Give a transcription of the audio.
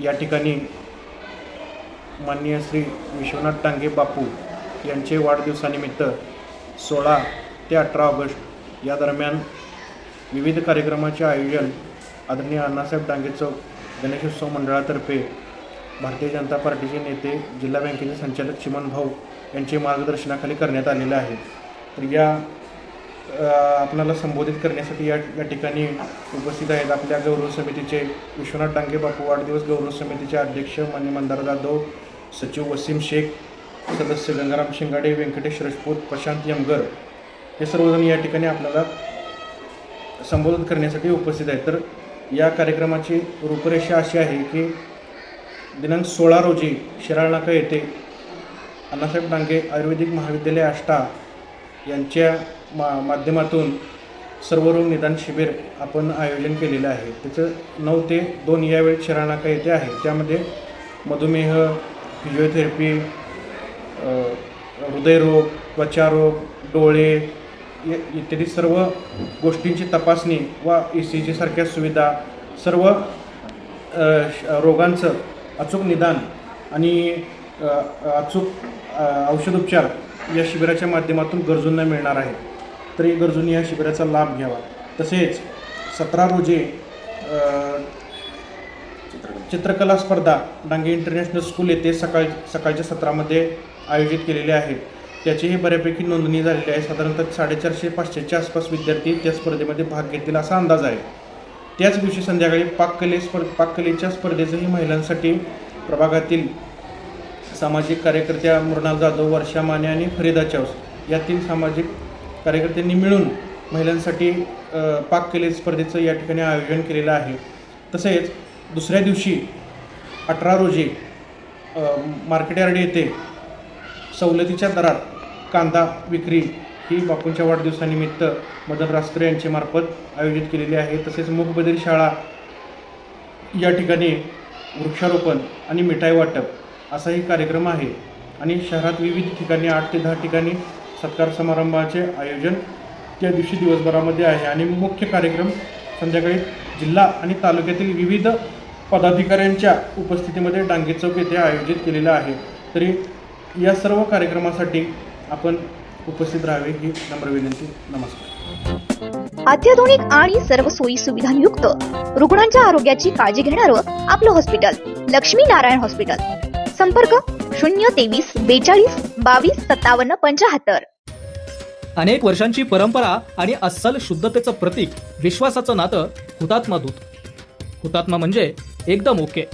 या ठिकाणी माननीय श्री विश्वनाथ टांगे बापू यांचे वाढदिवसानिमित्त सोळा ते अठरा ऑगस्ट या दरम्यान विविध कार्यक्रमाचे आयोजन आदरणीय अण्णासाहेब डांगे चौक गणेशोत्सव मंडळातर्फे भारतीय जनता पार्टीचे नेते जिल्हा बँकेचे संचालक चिमन भाऊ यांचे मार्गदर्शनाखाली करण्यात आलेले आहे. तर या आपणाला संबोधित करण्यासाठी या या ठिकाणी उपस्थित आहेत आपल्या गौरव समितीचे विश्वनाथ डांगे बापू वाढदिवस गौरव समितीचे अध्यक्ष मान्य मंदार जाधव सचिव वसीम शेख सदस्य गंगाराम शिंगाडे व्यंकटेश रजपूत प्रशांत यमगर. हे सर्वजण या ठिकाणी आपल्याला संबोधित करण्यासाठी उपस्थित आहेत. तर या कार्यक्रमाची रूपरेषा अशी आहे की दिनांक सोळा रोजी शिराळ नाका येथे अण्णासाहेब डांगे आयुर्वेदिक महाविद्यालय आष्टा यांच्या मा माध्यमातून सर्वरोग निदान शिबिर आपण आयोजन केलेलं आहे. त्याचं नऊ ते दोन यावेळी शरणाका येथे आहे त्यामध्ये मधुमेह फिजिओथेरपी हृदयरोग त्वचारोग डोळे इ- इत्यादी सर्व गोष्टींची तपासणी व ई सी जीसारख्या सुविधा सर्व श- रोगांचं अचूक निदान आणि अचूक औषधोपचार या शिबिराच्या माध्यमातून गरजूंना मिळणार आहे. तरी गरजूंनी या शिबिराचा लाभ घ्यावा. तसेच सतरा रोजी चित्रकला स्पर्धा डांगे इंटरनॅशनल स्कूल येथे सकाळ सकाळच्या सत्रामध्ये आयोजित केलेले आहेत त्याचीही बऱ्यापैकी नोंदणी झालेली आहे. साधारणतः साडेचारशे पाचशेच्या आसपास विद्यार्थी त्या स्पर्धेमध्ये भाग घेतील असा अंदाज आहे. त्याच दिवशी संध्याकाळी पाककले स्पर् पाककलेच्या स्पर्धेचंही महिलांसाठी प्रभागातील सामाजिक कार्यकर्त्या मृणाल जाधव वर्षा माने आणि फरीदा चौस या तीन सामाजिक कार्यकर्त्यांनी मिळून महिलांसाठी पाक केले स्पर्धेचं या ठिकाणी आयोजन केलेलं आहे. तसेच दुसऱ्या दिवशी अठरा रोजी मार्केट यार्ड येथे सवलतीच्या दरात कांदा विक्री ही बापूंच्या वाढदिवसानिमित्त मदन रास्त्रे यांच्या मार्फत आयोजित केलेली आहे. तसेच मूकबधीर शाळा या ठिकाणी वृक्षारोपण आणि मिठाई वाटप असाही कार्यक्रम आहे. आणि शहरात विविध ठिकाणी आठ ते दहा ठिकाणी सत्कार समारंभाचे आयोजन त्या दिवशी दिवसभरामध्ये आहे. आणि मुख्य कार्यक्रम संध्याकाळी जिल्हा आणि तालुक्यातील विविध पदाधिकाऱ्यांच्या उपस्थितीमध्ये डांगे चौक येथे आयोजित केलेलं आहे. तरी या सर्व कार्यक्रमासाठी आपण उपस्थित राहावे ही नम्र विनंती. नमस्कार. अत्याधुनिक आणि सर्व सोयी सुविधांयुक्त रुग्णांच्या आरोग्याची काळजी घेणारं आपलं हॉस्पिटल लक्ष्मी नारायण हॉस्पिटल संपर्क शून्य तेवीस बेचाळीस बावीस सत्तावन्न पंचाहत्तर. अनेक वर्षांची परंपरा आणि अस्सल शुद्धतेचं प्रतीक विश्वासाचं नातं हुतात्मा दूत. हुतात्मा म्हणजे एकदम ओके.